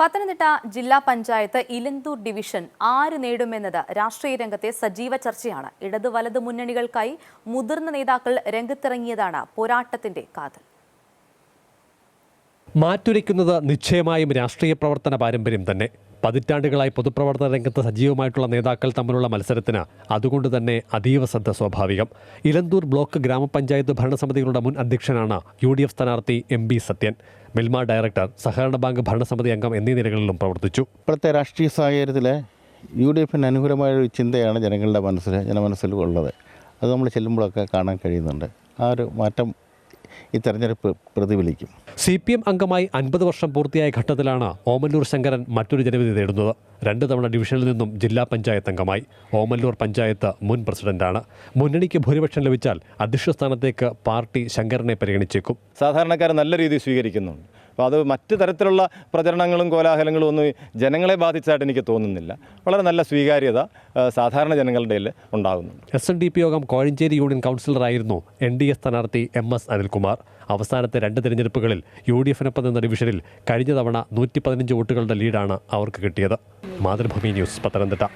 പത്തനംതിട്ട ജില്ലാ പഞ്ചായത്ത് ഇലന്തൂർ ഡിവിഷൻ ആര് നേടുമെന്നത് രാഷ്ട്രീയ രംഗത്തെ സജീവ ചർച്ചയാണ്. ഇടതു വലതു മുന്നണികൾക്കായി മുതിർന്ന നേതാക്കൾ രംഗത്തിറങ്ങിയതാണ് പോരാട്ടത്തിന്റെ കാതൽ. മാറ്റുരയ്ക്കുന്നത് നിശ്ചയമായും രാഷ്ട്രീയ പ്രവർത്തന പാരമ്പര്യം തന്നെ. പതിറ്റാണ്ടുകളായി പൊതുപ്രവർത്തന രംഗത്ത് സജീവമായിട്ടുള്ള നേതാക്കൾ തമ്മിലുള്ള മത്സരത്തിന് അതുകൊണ്ട് തന്നെ അതീവ ശ്രദ്ധ സ്വാഭാവികം. ഇലന്തൂർ ബ്ലോക്ക് ഗ്രാമപഞ്ചായത്ത് ഭരണസമിതികളുടെ മുൻ അധ്യക്ഷനാണ് യു ഡി എഫ് സ്ഥാനാർത്ഥി M B Sathyan. Milma director സഹകരണ ബാങ്ക് ഭരണസമിതി അംഗം എന്നീ നിലകളിലും പ്രവർത്തിച്ചു. ഇപ്പോഴത്തെ രാഷ്ട്രീയ സാഹചര്യത്തിൽ യു ഡി എഫിന് അനുകൂലമായ ഒരു ചിന്തയാണ് ജനങ്ങളുടെ മനസ്സിൽ ജനമനസ്സിൽ ഉള്ളത് അത് നമ്മൾ ചെല്ലുമ്പോഴൊക്കെ കാണാൻ കഴിയുന്നുണ്ട്. ആ ഒരു മാറ്റം ഈ തെരഞ്ഞെടുപ്പ് പ്രതിഫലിക്കും. സി പി എം അംഗമായി അൻപത് വർഷം പൂർത്തിയായ ഘട്ടത്തിലാണ് ഓമല്ലൂർ ശങ്കരൻ മറ്റൊരു ജനവിധി നേടുന്നത്. രണ്ട് തവണ ഡിവിഷനിൽ നിന്നും ജില്ലാ പഞ്ചായത്ത് അംഗമായി. ഓമല്ലൂർ പഞ്ചായത്ത് മുൻ പ്രസിഡന്റാണ്. മുന്നണിക്ക് ഭൂരിപക്ഷം ലഭിച്ചാൽ അധ്യക്ഷ സ്ഥാനത്തേക്ക് പാർട്ടി ശങ്കരനെ പരിഗണിച്ചേക്കും. സാധാരണക്കാരെ നല്ല രീതിയിൽ സ്വീകരിക്കുന്നുണ്ട്. അപ്പോൾ അത് മറ്റ് തരത്തിലുള്ള പ്രചരണങ്ങളും കോലാഹലങ്ങളും ഒന്നും ജനങ്ങളെ ബാധിച്ചതായിട്ട് എനിക്ക് തോന്നുന്നില്ല. വളരെ നല്ല സ്വീകാര്യത സാധാരണ ജനങ്ങളുടെ ഇടയിൽ ഉണ്ടാകുന്നുണ്ട്. എസ് എൻ ഡി പി യോഗം കോഴഞ്ചേരി യൂണിയൻ കൗൺസിലറായിരുന്നു എൻ ഡി എ സ്ഥാനാർത്ഥി എം എസ് അനിൽകുമാർ. അവസാനത്തെ രണ്ട് തിരഞ്ഞെടുപ്പുകളിൽ യു ഡി എഫിനൊപ്പം എന്ന ഡിവിഷനിൽ കഴിഞ്ഞ തവണ നൂറ്റി പതിനഞ്ച് വോട്ടുകളുടെ ലീഡാണ് അവർക്ക് കിട്ടിയത്. മാതൃഭൂമി ന്യൂസ് പത്തനംതിട്ട.